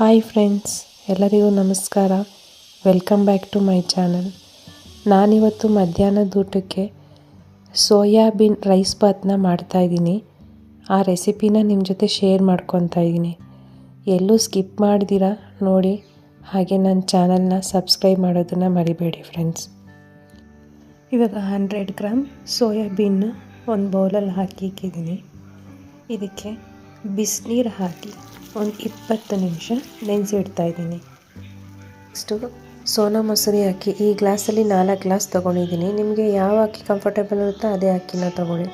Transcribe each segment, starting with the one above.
Hi friends ಎಲ್ಲರಿಗೂ ನಮಸ್ಕಾರ. Welcome back to my channel ನಾನಿವತ್ತು ಮಧ್ಯಾಹ್ನದ ಊಟಕ್ಕೆ ಸೋಯಾಬೀನ್ ರೈಸ್ ಬಾತ್ನ ಮಾಡ್ತಾಯಿದ್ದೀನಿ ಆ ರೆಸಿಪಿನ ನಿಮ್ಮ ಜೊತೆ ಶೇರ್ ಮಾಡ್ಕೊತಾ ಇದ್ದೀನಿ. ಎಲ್ಲೂ ಸ್ಕಿಪ್ ಮಾಡ್ದಿರ ನೋಡಿ, ಹಾಗೆ ನನ್ನ ಚಾನಲ್ನ ಸಬ್ಸ್ಕ್ರೈಬ್ ಮಾಡೋದನ್ನು ಮರಿಬೇಡಿ ಫ್ರೆಂಡ್ಸ್ ಇವಾಗ ಹಂಡ್ರೆಡ್ ಗ್ರಾಮ್ ಸೋಯಾಬೀನ್ನ ಒಂದು ಬೌಲಲ್ಲಿ ಹಾಕಿ ಇಕ್ಕಿದ್ದೀನಿ. ಇದಕ್ಕೆ ಬಿಸಿನೀರು ಹಾಕಿ. ಒಂದು ಇಪ್ಪತ್ತು ನಿಮಿಷ ನೆನೆಸಿಡ್ತಾ ಇದ್ದೀನಿ. ನೆಕ್ಸ್ಟು, ಸೋನಾ ಮೊಸರಿ ಅಕ್ಕಿ ಈ ಗ್ಲಾಸಲ್ಲಿ ನಾಲ್ಕು ಗ್ಲಾಸ್ ತೊಗೊಂಡಿದ್ದೀನಿ. ನಿಮಗೆ ಯಾವ ಅಕ್ಕಿ ಕಂಫರ್ಟೇಬಲ್ ಇರುತ್ತೋ ಅದೇ ಅಕ್ಕಿನ ತೊಗೊಳ್ಳಿ.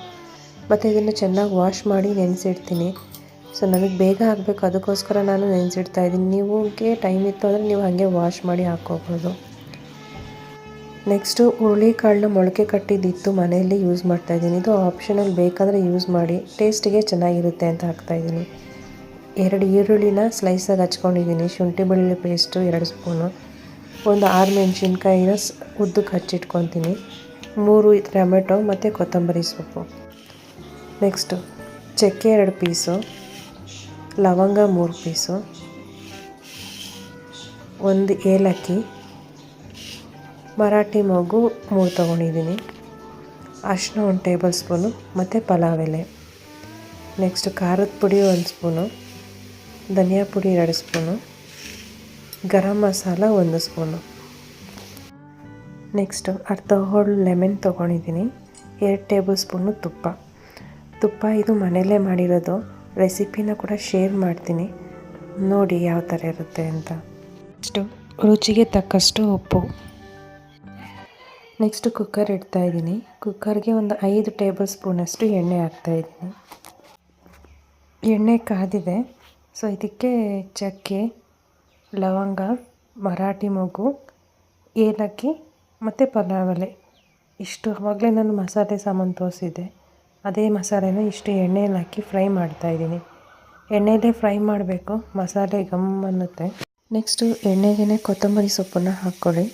ಮತ್ತು ಇದನ್ನು ಚೆನ್ನಾಗಿ ವಾಶ್ ಮಾಡಿ ನೆನೆಸಿಡ್ತೀನಿ ಸೊ ನನಗೆ ಬೇಗ ಆಗಬೇಕು, ಅದಕ್ಕೋಸ್ಕರ ನಾನು ನೆನೆಸಿಡ್ತಾ ಇದ್ದೀನಿ. ನೀವುಗೆ ಟೈಮ್ ಇತ್ತು ಅಂದರೆ ನೀವು ಹಾಗೆ ವಾಶ್ ಮಾಡಿ ಹಾಕ್ಕೋಬೋದು. ನೆಕ್ಸ್ಟು ಹುರುಳಿಕಾಳನ್ನ ಮೊಳಕೆ ಕಟ್ಟಿದ್ದಿತ್ತು, ಮನೆಯಲ್ಲಿ ಯೂಸ್ ಮಾಡ್ತಾಯಿದ್ದೀನಿ ಇದು ಆಪ್ಷನಲ್ ಬೇಕಾದರೆ ಯೂಸ್ ಮಾಡಿ ಟೇಸ್ಟಿಗೆ ಚೆನ್ನಾಗಿರುತ್ತೆ ಅಂತ ಹಾಕ್ತಾಯಿದ್ದೀನಿ ಎರಡು ಈರುಳ್ಳಿನ ಸ್ಲೈಸಾಗಿ ಹಚ್ಕೊಂಡಿದ್ದೀನಿ. ಶುಂಠಿ, ಬೆಳ್ಳುಳ್ಳಿ ಪೇಸ್ಟು ಎರಡು ಸ್ಪೂನು ಒಂದು ಆರು ಮೆಣಸಿನ್ಕಾಯಿನ ಉದ್ದಕ್ಕೆ ಹಚ್ಚಿಟ್ಕೊತೀನಿ. ಮೂರು ಟೊಮೆಟೊ ಮತ್ತು ಕೊತ್ತಂಬರಿ ಸೊಪ್ಪು. ನೆಕ್ಸ್ಟು ಚಕ್ಕೆ ಎರಡು ಪೀಸು ಲವಂಗ ಮೂರು ಪೀಸು ಒಂದು ಏಲಕ್ಕಿ. ಮರಾಠಿ ಮಗು ಮೂರು ತೊಗೊಂಡಿದ್ದೀನಿ. ಅರಿಶಿನ ಒಂದು ಟೇಬಲ್ ಸ್ಪೂನು ಮತ್ತು ಪಲಾವ್ ಎಲೆ. ನೆಕ್ಸ್ಟು ಖಾರದ ಪುಡಿ ಒಂದು ಸ್ಪೂನು ಧನಿಯಾ ಪುಡಿ ಎರಡು ಸ್ಪೂನು, ಗರಂ ಮಸಾಲ ಒಂದು ಸ್ಪೂನು. ನೆಕ್ಸ್ಟು ಅರ್ಧ ಹೋಳು ಲೆಮನ್ ತೊಗೊಂಡಿದ್ದೀನಿ, ಎರಡು ಟೇಬಲ್ ಸ್ಪೂನು ತುಪ್ಪ. ತುಪ್ಪ ಇದು ಮನೆಯಲ್ಲೇ ಮಾಡಿರೋದು, ರೆಸಿಪಿನ ಕೂಡ ಶೇರ್ ಮಾಡ್ತೀನಿ. ನೋಡಿ ಯಾವ ಥರ ಇರುತ್ತೆ ಅಂತ. ನೆಕ್ಸ್ಟು ರುಚಿಗೆ ತಕ್ಕಷ್ಟು ಉಪ್ಪು. ನೆಕ್ಸ್ಟು ಕುಕ್ಕರ್ ಇಡ್ತಾಯಿದ್ದೀನಿ ಕುಕ್ಕರ್ಗೆ ಒಂದು ಐದು ಟೇಬಲ್ ಸ್ಪೂನಷ್ಟು ಎಣ್ಣೆ ಹಾಕ್ತಾಯಿದ್ದೀನಿ ಎಣ್ಣೆ ಕಾದಿದೆ. ಸೊ ಇದಕ್ಕೆ ಚಕ್ಕೆ, ಲವಂಗ, ಮರಾಠಿ ಮೊಗ್ಗು, ಏಲಕ್ಕಿ ಮತ್ತು ಪಲಾವ್ ಇಷ್ಟು ಆವಾಗಲೇ ನಾನು ಮಸಾಲೆ ಸಾಮಾನು ತೋರಿಸಿದ್ದೆ. ಅದೇ ಮಸಾಲೆನ ಇಷ್ಟು ಎಣ್ಣೆಯಲ್ಲಿ ಹಾಕಿ ಫ್ರೈ ಮಾಡ್ತಾಯಿದ್ದೀನಿ ಎಣ್ಣೆಯಲ್ಲೇ ಫ್ರೈ ಮಾಡಬೇಕು, ಮಸಾಲೆ ಗಮ್ ಅನ್ನುತ್ತೆ. ನೆಕ್ಸ್ಟು ಎಣ್ಣೆಗೆ ಕೊತ್ತಂಬರಿ ಸೊಪ್ಪನ್ನು ಹಾಕ್ಕೊಳ್ಳಿ.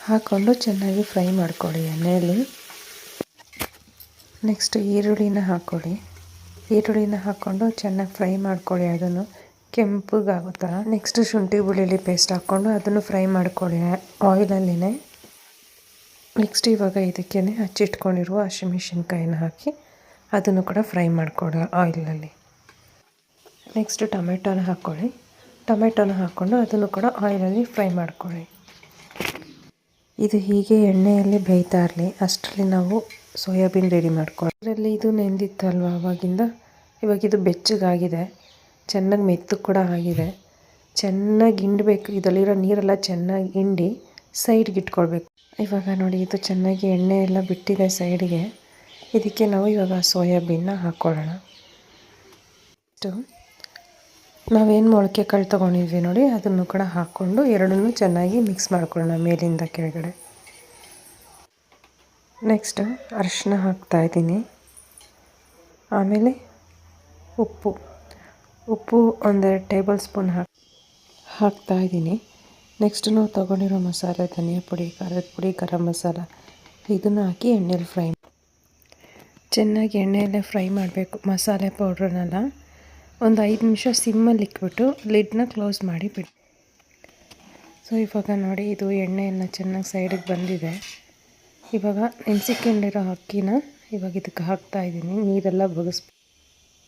ಹಾಕ್ಕೊಂಡು ಚೆನ್ನಾಗಿ ಫ್ರೈ ಮಾಡ್ಕೊಳ್ಳಿ ಎಣ್ಣೆಯಲ್ಲಿ. ನೆಕ್ಸ್ಟ್ ಈರುಳ್ಳಿನ ಹಾಕ್ಕೊಳ್ಳಿ. ಈರುಳ್ಳಿನ ಹಾಕ್ಕೊಂಡು ಚೆನ್ನಾಗಿ ಫ್ರೈ ಮಾಡ್ಕೊಳ್ಳಿ ಅದನ್ನು. ಕೆಂಪಗಾಗೋ ಥರ ನೆಕ್ಸ್ಟ್ ಶುಂಠಿ ಬೆಳ್ಳುಳ್ಳಿ ಪೇಸ್ಟ್ ಹಾಕ್ಕೊಂಡು ಅದನ್ನು ಫ್ರೈ ಮಾಡ್ಕೊಳ್ಳಿ. ಆಯಿಲಲ್ಲಿನೇ ನೆಕ್ಸ್ಟ್ ಇವಾಗ ಇದಕ್ಕೇ ಹಚ್ಚಿಟ್ಕೊಂಡಿರುವ ಹಸಿಮೆಣ್ಸಿನ್ಕಾಯಿನ ಹಾಕಿ ಅದನ್ನು ಕೂಡ ಫ್ರೈ ಮಾಡ್ಕೊಳ್ಳಿ ಆಯಿಲಲ್ಲಿ ನೆಕ್ಸ್ಟ್ ಟೊಮೆಟೊನ ಹಾಕ್ಕೊಳ್ಳಿ. ಟೊಮೆಟೊನ ಹಾಕ್ಕೊಂಡು ಅದನ್ನು ಕೂಡ ಆಯಿಲಲ್ಲಿ ಫ್ರೈ ಮಾಡ್ಕೊಳ್ಳಿ. ಇದು ಹೀಗೆ ಎಣ್ಣೆಯಲ್ಲಿ ಬೇಯ್ತಾ ಇರಲಿ. ಅಷ್ಟರಲ್ಲಿ ನಾವು ಸೋಯಾಬೀನ್ ರೆಡಿ ಮಾಡ್ಕೊಳ್ಳಿ ಅದರಲ್ಲಿ ಇದು ನೆಂದಿತ್ತಲ್ವ ಅವಾಗಿಂದ? ಇವಾಗ ಇದು ಬೆಚ್ಚಗಾಗಿದೆ. ಚೆನ್ನಾಗಿ ಮೆತ್ತು ಕೂಡ ಆಗಿದೆ. ಚೆನ್ನಾಗಿ ಹಿಂಡಬೇಕು. ಇದರಲ್ಲಿರೋ ನೀರೆಲ್ಲ ಚೆನ್ನಾಗಿ ಹಿಂಡಿ ಸೈಡ್ಗೆ ಇಟ್ಕೊಳ್ಬೇಕು. ಇವಾಗ ನೋಡಿ, ಇದು ಚೆನ್ನಾಗಿ ಎಣ್ಣೆ ಎಲ್ಲ ಬಿಟ್ಟಿದೆ ಸೈಡ್ಗೆ. ಇದಕ್ಕೆ ನಾವು ಇವಾಗ ಸೋಯಾಬೀನ್ನ ಹಾಕ್ಕೊಳ್ಳೋಣ. ಇಷ್ಟು ನಾವೇನು ಮೊಳಕೆ ಕಾಳು ತೊಗೊಂಡಿದ್ವಿ ನೋಡಿ, ಅದನ್ನು ಕೂಡ ಹಾಕ್ಕೊಂಡು ಎರಡನ್ನೂ ಚೆನ್ನಾಗಿ ಮಿಕ್ಸ್ ಮಾಡ್ಕೊಳ್ಳೋಣ ಮೇಲಿಂದ ಕೆಳಗಡೆ. ನೆಕ್ಸ್ಟ್ ಅರಿಶಿನ ಹಾಕ್ತಾಯಿದ್ದೀನಿ ಆಮೇಲೆ ಉಪ್ಪು. ಉಪ್ಪು ಒಂದೆರಡು ಟೇಬಲ್ ಸ್ಪೂನ್ ಹಾಕಿ ಹಾಕ್ತಾಯಿದ್ದೀನಿ ನೆಕ್ಸ್ಟ್ ನಾವು ತೊಗೊಂಡಿರೋ ಮಸಾಲೆ, ಧನಿಯಾ ಪುಡಿ, ಖಾರದ ಪುಡಿ, ಗರಂ ಮಸಾಲ. ಇದನ್ನು ಹಾಕಿ ಎಣ್ಣೆಯಲ್ಲಿ ಫ್ರೈ ಚೆನ್ನಾಗಿ ಎಣ್ಣೆಯಲ್ಲೇ ಫ್ರೈ ಮಾಡಬೇಕು ಮಸಾಲೆ ಪೌಡ್ರನ್ನೆಲ್ಲ. ಒಂದು ಐದು ನಿಮಿಷ ಸಿಮ್ಮಲ್ಲಿ ಇಕ್ಬಿಟ್ಟು ಲಿಡ್ನ ಕ್ಲೋಸ್ ಮಾಡಿ ಬಿಡಿ, ಸೊ ಇವಾಗ ನೋಡಿ ಇದು ಎಣ್ಣೆಯನ್ನು ಚೆನ್ನಾಗಿ ಸೈಡಿಗೆ ಬಂದಿದೆ. ಇವಾಗ ನೆನೆಸಿಕೊಂಡಿರೋ ಅಕ್ಕಿನ ಇವಾಗ ಇದಕ್ಕೆ ಹಾಕ್ತಾಯಿದ್ದೀನಿ ನೀರೆಲ್ಲ ಬಗಸ್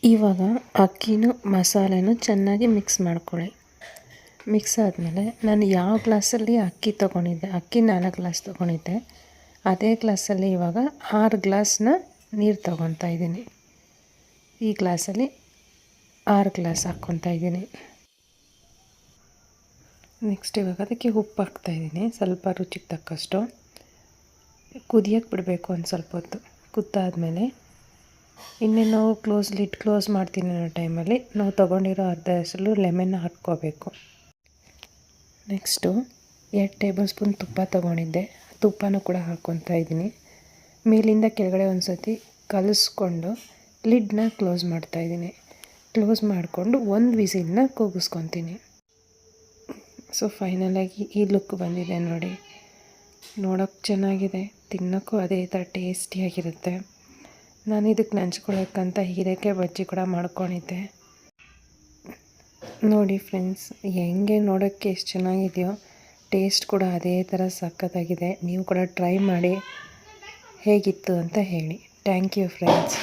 ಇವಾಗ ಅಕ್ಕಿನೂ ಮಸಾಲೆನೂ ಚೆನ್ನಾಗಿ ಮಿಕ್ಸ್ ಮಾಡ್ಕೊಳ್ಳಿ. ಮಿಕ್ಸ್ ಆದಮೇಲೆ ನಾನು ಯಾವ ಗ್ಲಾಸಲ್ಲಿ ಅಕ್ಕಿ ತೊಗೊಂಡಿದ್ದೆ, ಅಕ್ಕಿ ನಾಲ್ಕು ಗ್ಲಾಸ್ ತೊಗೊಂಡಿದ್ದೆ, ಅದೇ ಗ್ಲಾಸಲ್ಲಿ ಇವಾಗ ಆರು ಗ್ಲಾಸ್ನ ನೀರು ತೊಗೊತಾ ಇದ್ದೀನಿ. ಈ ಗ್ಲಾಸಲ್ಲಿ ಆರು ಗ್ಲಾಸ್ ಹಾಕ್ಕೊತಾ ಇದ್ದೀನಿ. ನೆಕ್ಸ್ಟ್ ಇವಾಗ ಅದಕ್ಕೆ ಉಪ್ಪು ಹಾಕ್ತಾಯಿದ್ದೀನಿ ಸ್ವಲ್ಪ ರುಚಿಗೆ ತಕ್ಕಷ್ಟು. ಕುದಿಯೋಕ್ಕೆ ಬಿಡಬೇಕು ಒಂದು ಸ್ವಲ್ಪ ಹೊತ್ತು. ಕುದ್ದಾದಮೇಲೆ ಇನ್ನೇನು ನಾವು ಕ್ಲೋಸ್ ಲಿಡ್ ಕ್ಲೋಸ್ ಮಾಡ್ತೀನಿ ಅನ್ನೋ ಟೈಮಲ್ಲಿ ನಾವು ತೊಗೊಂಡಿರೋ ಅರ್ಧ ಹೆಸರು ಲೆಮನ್ ಹಾಕ್ಕೋಬೇಕು. ನೆಕ್ಸ್ಟು ಎರಡು ಟೇಬಲ್ ಸ್ಪೂನ್ ತುಪ್ಪ ತೊಗೊಂಡಿದ್ದೆ. ತುಪ್ಪನೂ ಕೂಡ ಹಾಕ್ಕೊತಾ ಇದ್ದೀನಿ. ಮೇಲಿಂದ ಕೆಳಗಡೆ ಒಂದು ಸತಿ ಕಲಿಸ್ಕೊಂಡು ಲಿಡ್ನ ಕ್ಲೋಸ್ ಮಾಡ್ತಾಯಿದ್ದೀನಿ ಕ್ಲೋಸ್ ಮಾಡಿಕೊಂಡು ಒಂದು ವಿಸಿಲನ್ನ ಕೂಗಿಸ್ಕೊತೀನಿ. ಸೊ ಫೈನಲಾಗಿ ಈ ಲುಕ್ ಬಂದಿದೆ ನೋಡಿ. ನೋಡೋಕ್ಕೆ ಚೆನ್ನಾಗಿದೆ, ತಿನ್ನೋಕ್ಕೂ ಅದೇ ಥರ ಟೇಸ್ಟಿಯಾಗಿರುತ್ತೆ. ನಾನು ಇದಕ್ಕೆ ನಂಚ್ಕೊಳ್ಳೋಕ್ಕಂತ ಹೀರೆಕಾಯಿ ಬಜ್ಜಿ ಕೂಡ ಮಾಡ್ಕೊಂಡಿದ್ದೆ. ನೋಡಿ ಫ್ರೆಂಡ್ಸ್, ಹೆಂಗೆ ನೋಡೋಕ್ಕೆ ಎಷ್ಟು ಚೆನ್ನಾಗಿದೆಯೋ, ಟೇಸ್ಟ್ ಕೂಡ ಅದೇ ಥರ ಸಖತ್ತಾಗಿದೆ. ನೀವು ಕೂಡ ಟ್ರೈ ಮಾಡಿ, ಹೇಗಿತ್ತು ಅಂತ ಹೇಳಿ. Thank you friends.